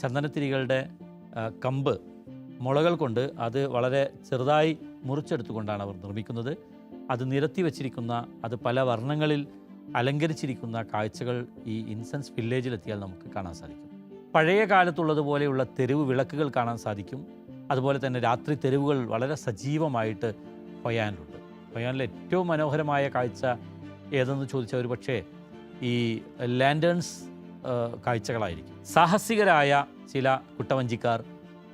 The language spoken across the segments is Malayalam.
ചന്ദനത്തിരികളുടെ കമ്പ് മുളകൾ കൊണ്ട് അത് വളരെ ചെറുതായി മുറിച്ചെടുത്തുകൊണ്ടാണ് അവർ നിർമ്മിക്കുന്നത്. അത് നിരത്തി വച്ചിരിക്കുന്ന അത് പല വർണങ്ങളിൽ അലങ്കരിച്ചിരിക്കുന്ന കാഴ്ചകൾ ഈ ഇൻസെൻസ് വില്ലേജിലെത്തിയാൽ നമുക്ക് കാണാൻ സാധിക്കും. പഴയ കാലത്തുള്ളതുപോലെയുള്ള തെരുവ് വിളക്കുകൾ കാണാൻ സാധിക്കും. അതുപോലെ തന്നെ രാത്രി തെരുവുകൾ വളരെ സജീവമായിട്ട് ഹൊയാനിലുണ്ട് പൊയാനിലെ ഏറ്റവും മനോഹരമായ കാഴ്ച ഏതെന്ന് ചോദിച്ചാൽ ഒരു പക്ഷേ ഈ ലാൻഡേൺസ് കാഴ്ചകളായിരിക്കും. സാഹസികരായ ചില കുട്ടവഞ്ചിക്കാർ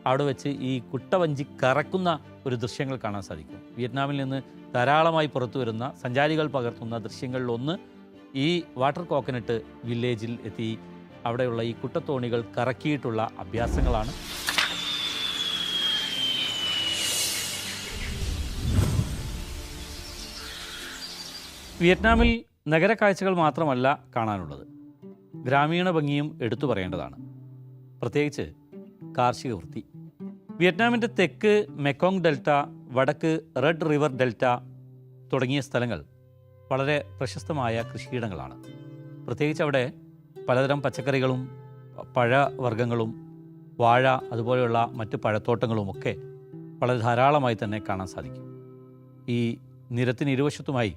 അവിടെ വെച്ച് ഈ കുട്ടവഞ്ചി കറക്കുന്ന ഒരു ദൃശ്യങ്ങൾ കാണാൻ സാധിക്കും. വിയറ്റ്നാമിൽ നിന്ന് ധാരാളമായി പുറത്തു വരുന്ന സഞ്ചാരികൾ പകർത്തുന്ന ദൃശ്യങ്ങളിലൊന്ന് ഈ വാട്ടർ കോക്കനട്ട് വില്ലേജിൽ എത്തി അവിടെയുള്ള ഈ കുട്ടത്തോണികൾ കറക്കിയിട്ടുള്ള അഭ്യാസങ്ങളാണ്. വിയറ്റ്നാമിൽ നഗര കാഴ്ചകൾ മാത്രമല്ല കാണാനുള്ളത്. ഗ്രാമീണ ഭംഗിയും എടുത്തു പറയേണ്ടതാണ്. പ്രത്യേകിച്ച് കാർഷിക വൃത്തി. വിയറ്റ്നാമിന്റെ തെക്ക് മെക്കോങ് ഡെൽറ്റ വടക്ക് റെഡ് റിവർ ഡെൽറ്റ തുടങ്ങിയ സ്ഥലങ്ങൾ വളരെ പ്രശസ്തമായ കൃഷിയിടങ്ങളാണ്. പ്രത്യേകിച്ച് അവിടെ പലതരം പച്ചക്കറികളും പഴവർഗങ്ങളും വാഴ അതുപോലെയുള്ള മറ്റ് പഴത്തോട്ടങ്ങളുമൊക്കെ വളരെ ധാരാളമായി തന്നെ കാണാൻ സാധിക്കും. ഈ നിരത്തിന് ഇരുവശത്തുമായി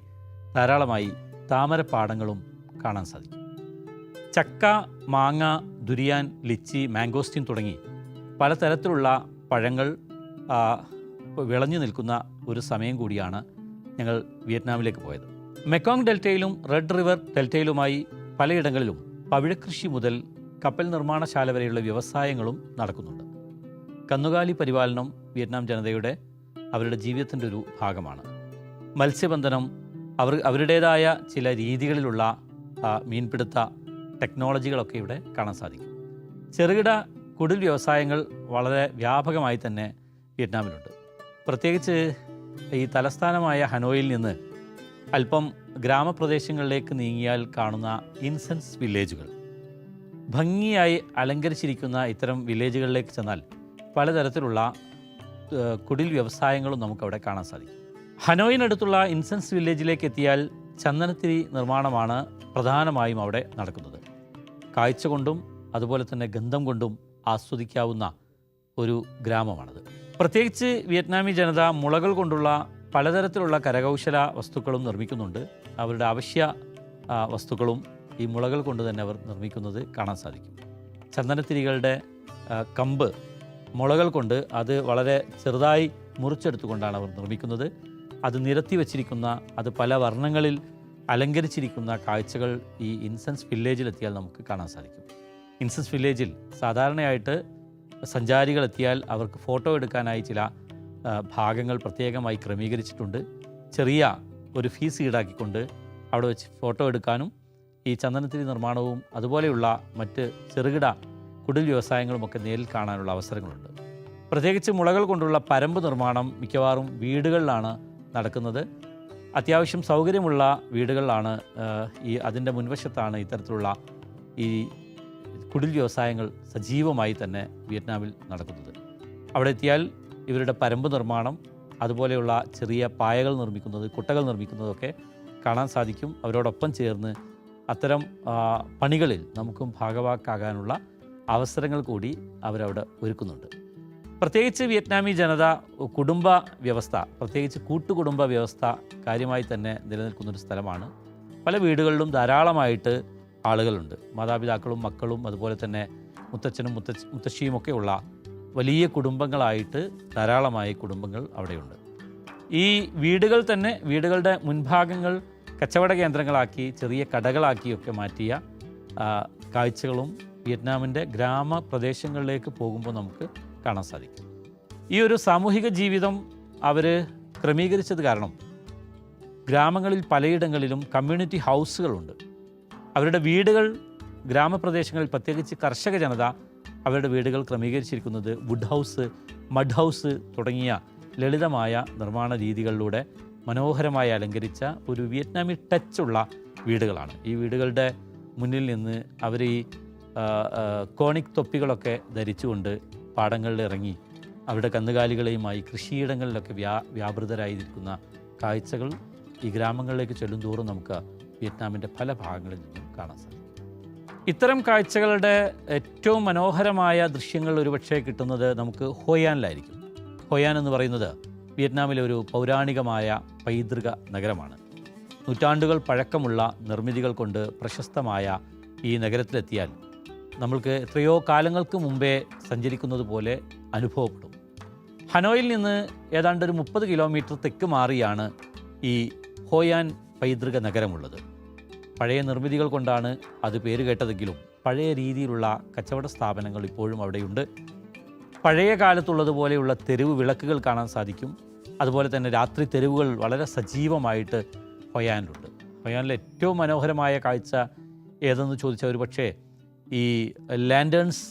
ധാരാളമായി താമരപ്പാടങ്ങളും കാണാൻ സാധിക്കും. ചക്ക മാങ്ങ ദുരിയാൻ ലിച്ചി മാംഗോസ്റ്റീൻ തുടങ്ങി പലതരത്തിലുള്ള പഴങ്ങൾ വിളഞ്ഞു നിൽക്കുന്ന ഒരു സമയം കൂടിയാണ് ഞങ്ങൾ വിയറ്റ്നാമിലേക്ക് പോയത്. മെക്കോങ് ഡെൽറ്റയിലും റെഡ് റിവർ ഡെൽറ്റയിലുമായി പലയിടങ്ങളിലും പവിഴക്കൃഷി മുതൽ കപ്പൽ നിർമ്മാണശാല വരെയുള്ള വ്യവസായങ്ങളും നടക്കുന്നുണ്ട്. കന്നുകാലി പരിപാലനം വിയറ്റ്നാം ജനതയുടെ അവരുടെ ജീവിതത്തിന്റെ ഒരു ഭാഗമാണ്. മത്സ്യബന്ധനം അവർ അവരുടേതായ ചില രീതികളിലുള്ള മീൻപിടുത്ത ടെക്നോളജികളൊക്കെ ഇവിടെ കാണാൻ സാധിക്കും. ചെറുകിട കുടിൽ വ്യവസായങ്ങൾ വളരെ വ്യാപകമായി തന്നെ വിയറ്റ്നാമിലുണ്ട്. പ്രത്യേകിച്ച് ഈ തലസ്ഥാനമായ ഹനോയിൽ നിന്ന് അല്പം ഗ്രാമപ്രദേശങ്ങളിലേക്ക് നീങ്ങിയാൽ കാണുന്ന ഇൻസെൻസ് വില്ലേജുകൾ. ഭംഗിയായി അലങ്കരിച്ചിരിക്കുന്ന ഇത്തരം വില്ലേജുകളിലേക്ക് ചെന്നാൽ പലതരത്തിലുള്ള കുടിൽ വ്യവസായങ്ങളും നമുക്കവിടെ കാണാൻ സാധിക്കും. ഹനോയിനടുത്തുള്ള ഇൻസെൻസ് വില്ലേജിലേക്ക് എത്തിയാൽ ചന്ദനത്തിരി നിർമ്മാണമാണ് പ്രധാനമായും അവിടെ നടക്കുന്നത്. കാഴ്ച കൊണ്ടും അതുപോലെ തന്നെ ഗന്ധം കൊണ്ടും ആസ്വദിക്കാവുന്ന ഒരു ഗ്രാമമാണത്. പ്രത്യേകിച്ച് വിയറ്റ്നാമി ജനത മുളകൾ കൊണ്ടുള്ള പലതരത്തിലുള്ള കരകൗശല വസ്തുക്കളും നിർമ്മിക്കുന്നുണ്ട്. അവരുടെ അവശ്യ വസ്തുക്കളും ഈ മുളകൾ കൊണ്ട് തന്നെ അവർ നിർമ്മിക്കുന്നത് കാണാൻ സാധിക്കും. ചന്ദനത്തിരികളുടെ കമ്പ് മുളകൾ കൊണ്ട് അത് വളരെ ചെറുതായി മുറിച്ചെടുത്തുകൊണ്ടാണ് അവർ നിർമ്മിക്കുന്നത്. അത് നിരത്തി വച്ചിരിക്കുന്ന അത് പല വർണങ്ങളിൽ അലങ്കരിച്ചിരിക്കുന്ന കാഴ്ചകൾ ഈ ഇൻസെൻസ് വില്ലേജിലെത്തിയാൽ നമുക്ക് കാണാൻ സാധിക്കും. ഇൻസൻസ് വില്ലേജിൽ സാധാരണയായിട്ട് സഞ്ചാരികൾ എത്തിയാൽ അവർക്ക് ഫോട്ടോ എടുക്കാനായി ചില ഭാഗങ്ങൾ പ്രത്യേകമായി ക്രമീകരിച്ചിട്ടുണ്ട്. ചെറിയ ഒരു ഫീസ് ഈടാക്കിക്കൊണ്ട് അവിടെ വെച്ച് ഫോട്ടോ എടുക്കാനും ഈ ചന്ദനത്തിരി നിർമ്മാണവും അതുപോലെയുള്ള മറ്റ് ചെറുകിട കുടിൽ വ്യവസായങ്ങളുമൊക്കെ നേരിൽ കാണാനുള്ള അവസരങ്ങളുണ്ട്. പ്രത്യേകിച്ച് മുളകൾ കൊണ്ടുള്ള പരമ്പ് നിർമ്മാണം മിക്കവാറും വീടുകളിലാണ് നടക്കുന്നത്. അത്യാവശ്യം സൗകര്യമുള്ള വീടുകളിലാണ് ഈ അതിന്റെ മുൻവശത്താണ് ഇത്തരത്തിലുള്ള ഈ കുടിൽ വ്യവസായങ്ങൾ സജീവമായി തന്നെ വിയറ്റ്നാമിൽ നടക്കുന്നത്. അവിടെ എത്തിയാൽ ഇവരുടെ പരമ്പ് നിർമ്മാണം അതുപോലെയുള്ള ചെറിയ പായകൾ നിർമ്മിക്കുന്നത് കുട്ടകൾ നിർമ്മിക്കുന്നതൊക്കെ കാണാൻ സാധിക്കും. അവരോടൊപ്പം ചേർന്ന് അത്തരം പണികളിൽ നമുക്കും ഭാഗവാക്കാകാനുള്ള അവസരങ്ങൾ കൂടി അവരവിടെ ഒരുക്കുന്നുണ്ട്. പ്രത്യേകിച്ച് വിയറ്റ്നാമി ജനത കുടുംബ വ്യവസ്ഥ പ്രത്യേകിച്ച് കൂട്ടുകുടുംബ വ്യവസ്ഥ കാര്യമായി തന്നെ നിലനിൽക്കുന്നൊരു സ്ഥലമാണ്. പല വീടുകളിലും ധാരാളമായിട്ട് ആളുകളുണ്ട്. മാതാപിതാക്കളും മക്കളും അതുപോലെ തന്നെ മുത്തച്ഛനും മുത്തച്ഛ മുത്തശ്ശിയുമൊക്കെ ഉള്ള വലിയ കുടുംബങ്ങളായിട്ട് ധാരാളമായി കുടുംബങ്ങൾ അവിടെയുണ്ട്. ഈ വീടുകൾ തന്നെ വീടുകളുടെ മുൻഭാഗങ്ങൾ കച്ചവട കേന്ദ്രങ്ങളാക്കി ചെറിയ കടകളാക്കിയൊക്കെ മാറ്റിയ കാഴ്ചകളും വിയറ്റ്നാമിന്റെ ഗ്രാമപ്രദേശങ്ങളിലേക്ക് പോകുമ്പോൾ നമുക്ക് കാണാൻ സാധിക്കും. ഈ ഒരു സാമൂഹിക ജീവിതം അവർ ക്രമീകരിച്ചത് കാരണം ഗ്രാമങ്ങളിൽ പലയിടങ്ങളിലും കമ്മ്യൂണിറ്റി ഹൗസുകളുണ്ട്. അവരുടെ വീടുകൾ ഗ്രാമപ്രദേശങ്ങളിൽ പ്രത്യേകിച്ച് കർഷക ജനത അവരുടെ വീടുകൾ ക്രമീകരിച്ചിരിക്കുന്നത് വുഡ് ഹൗസ് മഡ് ഹൗസ് തുടങ്ങിയ ലളിതമായ നിർമ്മാണ രീതികളിലൂടെ മനോഹരമായി അലങ്കരിച്ച ഒരു വിയറ്റ്നാമി ടച്ചുള്ള വീടുകളാണ്. ഈ വീടുകളുടെ മുന്നിൽ നിന്ന് അവർ ഈ കോണിക് തൊപ്പികളൊക്കെ ധരിച്ചുകൊണ്ട് പാടങ്ങളിൽ ഇറങ്ങി അവിടെ കന്നുകാലികളെയുമായി കൃഷിയിടങ്ങളിലൊക്കെ വ്യാ വ്യാപൃതരായിരിക്കുന്ന കാഴ്ചകൾ ഈ ഗ്രാമങ്ങളിലേക്ക് ചെല്ലും തോറും നമുക്ക് വിയറ്റ്നാമിന്റെ പല ഭാഗങ്ങളിൽ നിന്നും കാണാൻ സാധിക്കും. ഇത്തരം കാഴ്ചകളുടെ ഏറ്റവും മനോഹരമായ ദൃശ്യങ്ങൾ ഒരുപക്ഷെ കിട്ടുന്നത് നമുക്ക് ഹോയാനിലായിരിക്കും. ഹോയാൻ എന്ന് പറയുന്നത് വിയറ്റ്നാമിലെ ഒരു പൗരാണികമായ പൈതൃക നഗരമാണ്. നൂറ്റാണ്ടുകൾ പഴക്കമുള്ള നിർമ്മിതികൾ കൊണ്ട് പ്രശസ്തമായ ഈ നഗരത്തിലെത്തിയാൽ നമ്മൾക്ക് എത്രയോ കാലങ്ങൾക്ക് മുമ്പേ സഞ്ചരിക്കുന്നത് പോലെ അനുഭവപ്പെടും. ഹനോയിൽ നിന്ന് ഏതാണ്ട് ഒരു മുപ്പത് കിലോമീറ്റർ തെക്ക് മാറിയാണ് ഈ ഹോയാൻ പൈതൃക നഗരമുള്ളത്. പഴയ നിർമ്മിതികൾ കൊണ്ടാണ് അത് പേര് കേട്ടതെങ്കിലും പഴയ രീതിയിലുള്ള കച്ചവട സ്ഥാപനങ്ങൾ ഇപ്പോഴും അവിടെയുണ്ട്. പഴയ കാലത്തുള്ളതുപോലെയുള്ള തെരുവ് വിളക്കുകൾ കാണാൻ സാധിക്കും. അതുപോലെ തന്നെ രാത്രി തെരുവുകൾ വളരെ സജീവമായിട്ട് ഹൊയാനിലുണ്ട്. ഹൊയാനിലെ ഏറ്റവും മനോഹരമായ കാഴ്ച ഏതെന്ന് ചോദിച്ചാൽ ഒരു പക്ഷേ ഈ ലാൻഡേൺസ്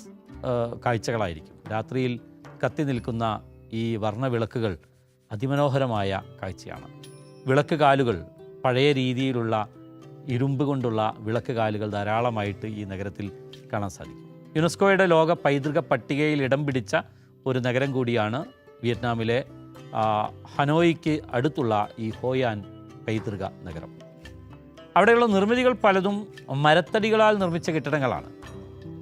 കാഴ്ചകളായിരിക്കും. രാത്രിയിൽ കത്തി നിൽക്കുന്ന ഈ വർണവിളക്കുകൾ അതിമനോഹരമായ കാഴ്ചയാണ്. വിളക്ക് കാലുകൾ പഴയ രീതിയിലുള്ള ഇരുമ്പ് കൊണ്ടുള്ള വിളക്ക് കാലുകൾ ധാരാളമായിട്ട് ഈ നഗരത്തിൽ കാണാൻ സാധിക്കും. യുനെസ്കോയുടെ ലോക പൈതൃക പട്ടികയിൽ ഇടം പിടിച്ച ഒരു നഗരം കൂടിയാണ് വിയറ്റ്നാമിലെ ഹനോയിക്ക് അടുത്തുള്ള ഈ ഹോയാൻ പൈതൃക നഗരം. അവിടെയുള്ള നിർമ്മിതികൾ പലതും മരത്തടികളാൽ നിർമ്മിച്ച കെട്ടിടങ്ങളാണ്.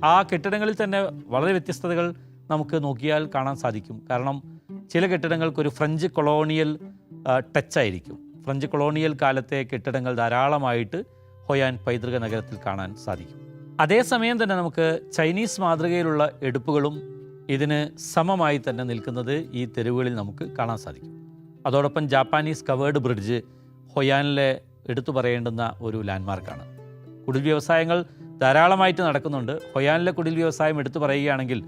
ആ കെട്ടിടങ്ങളിൽ തന്നെ വളരെ വ്യത്യസ്തതകൾ നമുക്ക് നോക്കിയാൽ കാണാൻ സാധിക്കും. കാരണം ചില കെട്ടിടങ്ങൾക്ക് ഒരു ഫ്രഞ്ച് കൊളോണിയൽ ടച്ച് ആയിരിക്കും. ഫ്രഞ്ച് കൊളോണിയൽ കാലത്തെ കെട്ടിടങ്ങൾ ധാരാളമായിട്ട് ഹൊയാൻ പൈതൃക നഗരത്തിൽ കാണാൻ സാധിക്കും. അതേസമയം തന്നെ നമുക്ക് ചൈനീസ് മാതൃകയിലുള്ള എടുപ്പുകളും ഇതിന് സമമായി തന്നെ നിൽക്കുന്നത് ഈ തെരുവുകളിൽ നമുക്ക് കാണാൻ സാധിക്കും. അതോടൊപ്പം ജാപ്പാനീസ് കവേർഡ് ബ്രിഡ്ജ് ഹൊയാനിലെ എടുത്തു പറയേണ്ടുന്ന ഒരു ലാൻഡ്മാർക്കാണ്. കുടിൽ വ്യവസായങ്ങൾ ധാരാളമായിട്ട് നടക്കുന്നുണ്ട്. ഹൊയാനിലെ കുടിൽ വ്യവസായം എടുത്തു പറയുകയാണെങ്കിൽ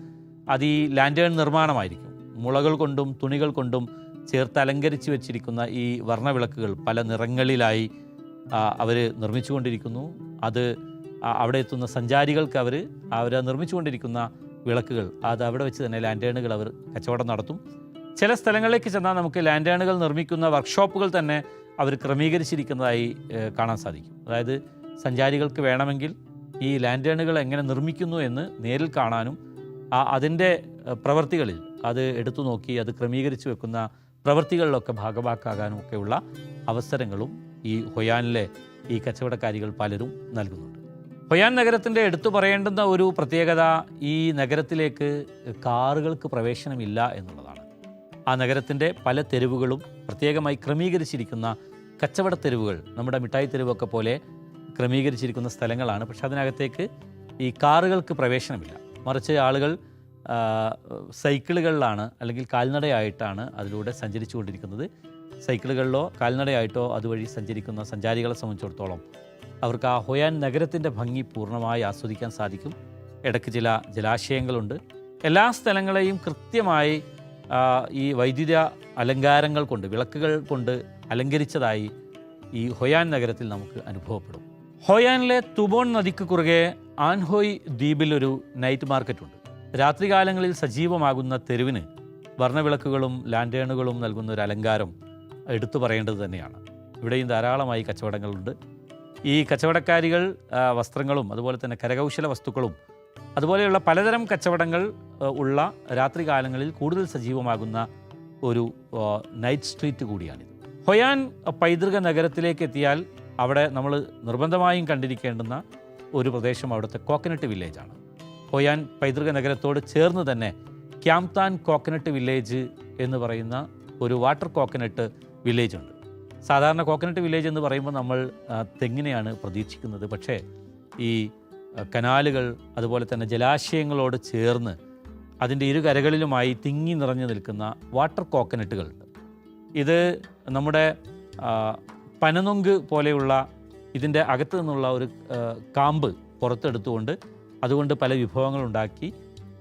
അത് ഈ ലാൻഡേൺ നിർമ്മാണമായിരിക്കും. മുളകൾ കൊണ്ടും തുണികൾ കൊണ്ടും ചേർത്ത് അലങ്കരിച്ച് വെച്ചിരിക്കുന്ന ഈ വർണവിളക്കുകൾ പല നിറങ്ങളിലായി അവർ നിർമ്മിച്ചുകൊണ്ടിരിക്കുന്നു. അത് അവിടെ എത്തുന്ന സഞ്ചാരികൾക്ക് അവർ അവർ നിർമ്മിച്ചുകൊണ്ടിരിക്കുന്ന വിളക്കുകൾ അത് അവിടെ വെച്ച് തന്നെ ലാൻഡേണുകൾ അവർ കച്ചവടം നടത്തും. ചില സ്ഥലങ്ങളിലേക്ക് ചെന്നാൽ നമുക്ക് ലാൻഡേണുകൾ നിർമ്മിക്കുന്ന വർക്ക്ഷോപ്പുകൾ തന്നെ അവർ ക്രമീകരിച്ചിരിക്കുന്നതായി കാണാൻ സാധിക്കും. അതായത് സഞ്ചാരികൾക്ക് വേണമെങ്കിൽ ഈ ലാൻഡേണുകൾ എങ്ങനെ നിർമ്മിക്കുന്നു എന്ന് നേരിൽ കാണാനും അതിന്റെ പ്രവർത്തികളിൽ അത് എടുത്തു നോക്കി അത് ക്രമീകരിച്ച് വെക്കുന്ന പ്രവൃത്തികളിലൊക്കെ ഭാഗവാക്കാകാനും ഒക്കെയുള്ള അവസരങ്ങളും ഈ ഹൊയാനിലെ ഈ കച്ചവടക്കാരികൾ പലരും നൽകുന്നുണ്ട്. ഹൊയാൻ നഗരത്തിന്റെ എടുത്തു പറയേണ്ടുന്ന ഒരു പ്രത്യേകത ഈ നഗരത്തിലേക്ക് കാറുകൾക്ക് പ്രവേശനമില്ല എന്നുള്ളതാണ്. ആ നഗരത്തിന്റെ പല തെരുവുകളും പ്രത്യേകമായി ക്രമീകരിച്ചിരിക്കുന്ന കച്ചവട തെരുവുകൾ നമ്മുടെ മിഠായി തെരുവൊക്കെ പോലെ ക്രമീകരിച്ചിരിക്കുന്ന സ്ഥലങ്ങളാണ്. പക്ഷെ അതിനകത്തേക്ക് ഈ കാറുകൾക്ക് പ്രവേശനമില്ല. മറിച്ച് ആളുകൾ സൈക്കിളുകളിലാണ് അല്ലെങ്കിൽ കാൽനടയായിട്ടാണ് അതിലൂടെ സഞ്ചരിച്ചു കൊണ്ടിരിക്കുന്നത് സൈക്കിളുകളിലോ കാൽനടയായിട്ടോ അതുവഴി സഞ്ചരിക്കുന്ന സഞ്ചാരികളെ സംബന്ധിച്ചിടത്തോളം അവർക്ക് ആ ഹൊയാൻ നഗരത്തിന്റെ ഭംഗി പൂർണമായി ആസ്വദിക്കാൻ സാധിക്കും. ഇടയ്ക്ക് ചില ജലാശയങ്ങളുണ്ട്. എല്ലാ സ്ഥലങ്ങളെയും കൃത്യമായി ഈ വൈദ്യുത അലങ്കാരങ്ങൾ കൊണ്ട് വിളക്കുകൾ കൊണ്ട് അലങ്കരിച്ചതായി ഈ ഹൊയാൻ നഗരത്തിൽ നമുക്ക് അനുഭവപ്പെടും. ഹൊയാനിലെ തുബോൺ നദിക്ക് കുറുകെ ആൻഹോയ് ദ്വീപിൽ ഒരു നൈറ്റ് മാർക്കറ്റ് ഉണ്ട് രാത്രികാലങ്ങളിൽ സജീവമാകുന്ന തെരുവിന് വർണവിളക്കുകളും ലാൻഡേണുകളും നൽകുന്ന ഒരു അലങ്കാരം എടുത്തു പറയേണ്ടത് തന്നെയാണ്. ഇവിടെയും ധാരാളമായി കച്ചവടങ്ങളുണ്ട്. ഈ കച്ചവടക്കാരികൾ വസ്ത്രങ്ങളും അതുപോലെ തന്നെ കരകൗശല വസ്തുക്കളും അതുപോലെയുള്ള പലതരം കച്ചവടങ്ങൾ ഉള്ള രാത്രികാലങ്ങളിൽ കൂടുതൽ സജീവമാകുന്ന ഒരു നൈറ്റ് സ്ട്രീറ്റ് കൂടിയാണിത്. ഹൊയാൻ പൈതൃക നഗരത്തിലേക്ക് എത്തിയാൽ അവിടെ നമ്മൾ നിർബന്ധമായും കണ്ടിരിക്കേണ്ടുന്ന ഒരു പ്രദേശം അവിടുത്തെ കോക്കനട്ട് വില്ലേജാണ്. ഹൊയാൻ പൈതൃക നഗരത്തോട് ചേർന്ന് തന്നെ ക്യാംതാൻ കോക്കനട്ട് വില്ലേജ് എന്ന് പറയുന്ന ഒരു വാട്ടർ കോക്കനട്ട് വില്ലേജ് ഉണ്ട് സാധാരണ കോക്കനട്ട് വില്ലേജ് എന്ന് പറയുമ്പോൾ നമ്മൾ തെങ്ങിനെയാണ് പ്രതീക്ഷിക്കുന്നത്. പക്ഷേ ഈ കനാലുകൾ അതുപോലെ തന്നെ ജലാശയങ്ങളോട് ചേർന്ന് അതിന്റെ ഇരുകരകളിലുമായി തിങ്ങി നിറഞ്ഞു നിൽക്കുന്ന വാട്ടർ കോക്കനട്ടുകളുണ്ട്. ഇത് നമ്മുടെ പനനൊങ്ക് പോലെയുള്ള ഇതിന്റെ അകത്തു നിന്നുള്ള ഒരു കാമ്പ് പുറത്തെടുത്തുകൊണ്ട് അതുകൊണ്ട് പല വിഭവങ്ങൾ ഉണ്ടാക്കി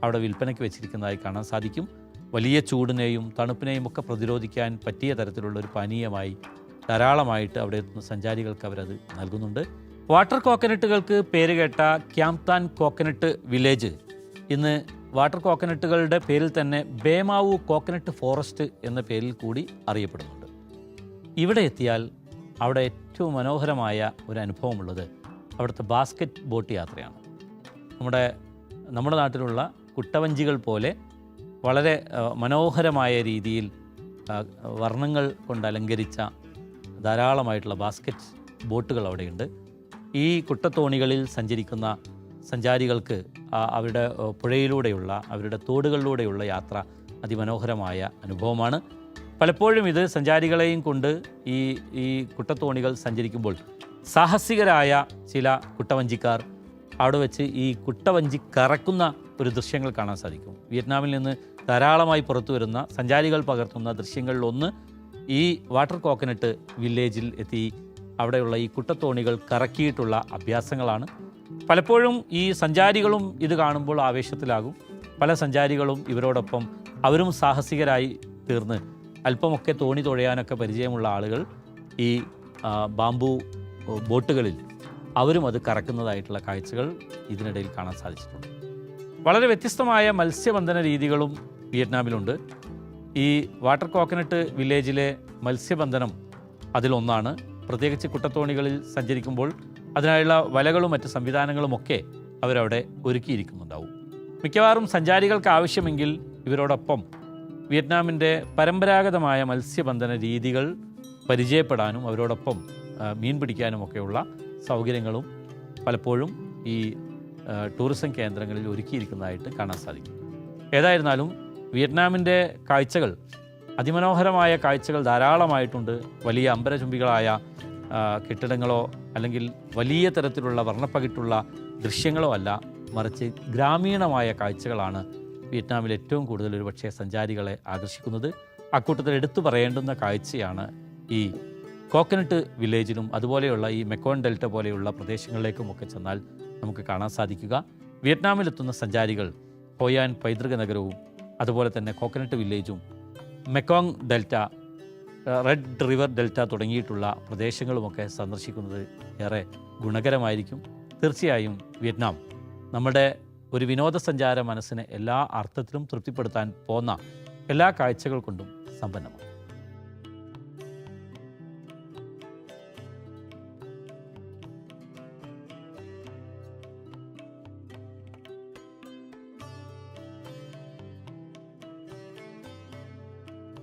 അവിടെ വിൽപ്പനയ്ക്ക് വെച്ചിരിക്കുന്നതായി കാണാൻ സാധിക്കും. വലിയ ചൂടിനെയും തണുപ്പിനെയും ഒക്കെ പ്രതിരോധിക്കാൻ പറ്റിയ തരത്തിലുള്ള ഒരു പാനീയമായി ധാരാളമായിട്ട് അവിടെ എത്തുന്ന സഞ്ചാരികൾക്ക് അവരത് നൽകുന്നുണ്ട്. വാട്ടർ കോക്കനട്ടുകൾക്ക് പേരുകേട്ട ക്യാംതാൻ കോക്കനട്ട് വില്ലേജ്. ഇന്ന് വാട്ടർ കോക്കനട്ടുകളുടെ പേരിൽ തന്നെ ബേമാവു കോക്കനട്ട് ഫോറസ്റ്റ് എന്ന പേരിൽ കൂടി അറിയപ്പെടുന്നുണ്ട്. ഇവിടെ എത്തിയാൽ അവിടെ ഏറ്റവും മനോഹരമായ ഒരു അനുഭവമുള്ളത് അവിടുത്തെ ബാസ്ക്കറ്റ് ബോട്ട് യാത്രയാണ്. നമ്മുടെ നമ്മുടെ നാട്ടിലുള്ള കുട്ടവഞ്ചികൾ പോലെ വളരെ മനോഹരമായ രീതിയിൽ വർണങ്ങൾ കൊണ്ട് അലങ്കരിച്ച ധാരാളമായിട്ടുള്ള ബാസ്ക്കറ്റ് ബോട്ടുകൾ അവിടെയുണ്ട്. ഈ കുട്ടത്തോണികളിൽ സഞ്ചരിക്കുന്ന സഞ്ചാരികൾക്ക് അവരുടെ പുഴയിലൂടെയുള്ള അവരുടെ തോടുകളിലൂടെയുള്ള യാത്ര അതിമനോഹരമായ അനുഭവമാണ്. പലപ്പോഴും ഇത് സഞ്ചാരികളെയും കൊണ്ട് ഈ ഈ കുട്ടത്തോണികൾ സഞ്ചരിക്കുമ്പോൾ സാഹസികരായ ചില കുട്ടവഞ്ചിക്കാർ അവിടെ വെച്ച് ഈ കുട്ടവഞ്ചി കറക്കുന്ന ഒരു ദൃശ്യങ്ങൾ കാണാൻ സാധിക്കും. വിയറ്റ്നാമിൽ നിന്ന് ധാരാളമായി പുറത്തു വരുന്ന സഞ്ചാരികൾ പകർത്തുന്ന ദൃശ്യങ്ങളിലൊന്ന് ഈ വാട്ടർ കോക്കനട്ട് വില്ലേജിൽ എത്തി അവിടെയുള്ള ഈ കുട്ടത്തോണികൾ കറക്കിയിട്ടുള്ള അഭ്യാസങ്ങളാണ്. പലപ്പോഴും ഈ സഞ്ചാരികളും ഇത് കാണുമ്പോൾ ആവേശത്തിലാകും. പല സഞ്ചാരികളും ഇവരോടൊപ്പം അവരും സാഹസികരായി തീർന്ന് അല്പമൊക്കെ തോണി തുഴയാനൊക്കെ പരിചയമുള്ള ആളുകൾ ഈ ബാംബു ബോട്ടുകളിൽ അവരും അത് കറക്കുന്നതായിട്ടുള്ള കാഴ്ചകൾ ഇതിനിടയിൽ കാണാൻ സാധിച്ചിട്ടുണ്ട്. വളരെ വ്യത്യസ്തമായ മത്സ്യബന്ധന രീതികളും വിയറ്റ്നാമിലുണ്ട്. ഈ വാട്ടർ കോക്കനട്ട് വില്ലേജിലെ മത്സ്യബന്ധനം അതിലൊന്നാണ്. പ്രത്യേകിച്ച് കുട്ടത്തോണികളിൽ സഞ്ചരിക്കുമ്പോൾ അതിനായുള്ള വലകളും മറ്റ് സംവിധാനങ്ങളുമൊക്കെ അവരവിടെ ഒരുക്കിയിരിക്കുന്നുണ്ടാവും. മിക്കവാറും സഞ്ചാരികൾക്ക് ആവശ്യമെങ്കിൽ ഇവരോടൊപ്പം വിയറ്റ്നാമിന്റെ പരമ്പരാഗതമായ മത്സ്യബന്ധന രീതികൾ പരിചയപ്പെടാനും അവരോടൊപ്പം മീൻ പിടിക്കാനുമൊക്കെയുള്ള സൗകര്യങ്ങളും പലപ്പോഴും ഈ ടൂറിസം കേന്ദ്രങ്ങളിൽ ഒരുക്കിയിരിക്കുന്നതായിട്ട് കാണാൻ സാധിക്കും. ഏതായിരുന്നാലും വിയറ്റ്നാമിന്റെ കാഴ്ചകൾ അതിമനോഹരമായ കാഴ്ചകൾ ധാരാളമായിട്ടുണ്ട്. വലിയ അമ്പരചുംബികളായ കെട്ടിടങ്ങളോ അല്ലെങ്കിൽ വലിയ തരത്തിലുള്ള വർണപ്പകിട്ടുള്ള ദൃശ്യങ്ങളോ അല്ല മറിച്ച് ഗ്രാമീണമായ കാഴ്ചകളാണ് വിയറ്റ്നാമിൽ ഏറ്റവും കൂടുതൽ ഒരു പക്ഷേ സഞ്ചാരികളെ ആകർഷിക്കുന്നത് അക്കൂട്ടത്തിൽ എടുത്തു പറയേണ്ടുന്ന കാഴ്ചയാണ് ഈ കോക്കനട്ട് വില്ലേജിലും അതുപോലെയുള്ള ഈ മെക്കോൺ ഡെൽറ്റ പോലെയുള്ള പ്രദേശങ്ങളിലേക്കുമൊക്കെ ചെന്നാൽ നമുക്ക് കാണാൻ സാധിക്കുക. വിയറ്റ്നാമിലെത്തുന്ന സഞ്ചാരികൾ ഹോയാൻ പൈതൃക നഗരവും അതുപോലെ തന്നെ coconut വില്ലേജും Mekong delta Red River delta തുടങ്ങിയിട്ടുള്ള പ്രദേശങ്ങളുമൊക്കെ സന്ദർശിക്കുന്നത് ഏറെ ഗുണകരമായിരിക്കും. തീർച്ചയായും വിയറ്റ്നാം നമ്മുടെ ഒരു വിനോദസഞ്ചാര മനസ്സിനെ എല്ലാ അർത്ഥത്തിലും തൃപ്തിപ്പെടുത്താൻ പോന്ന എല്ലാ കാഴ്ചകൾ കൊണ്ടും സമ്പന്നമാണ്.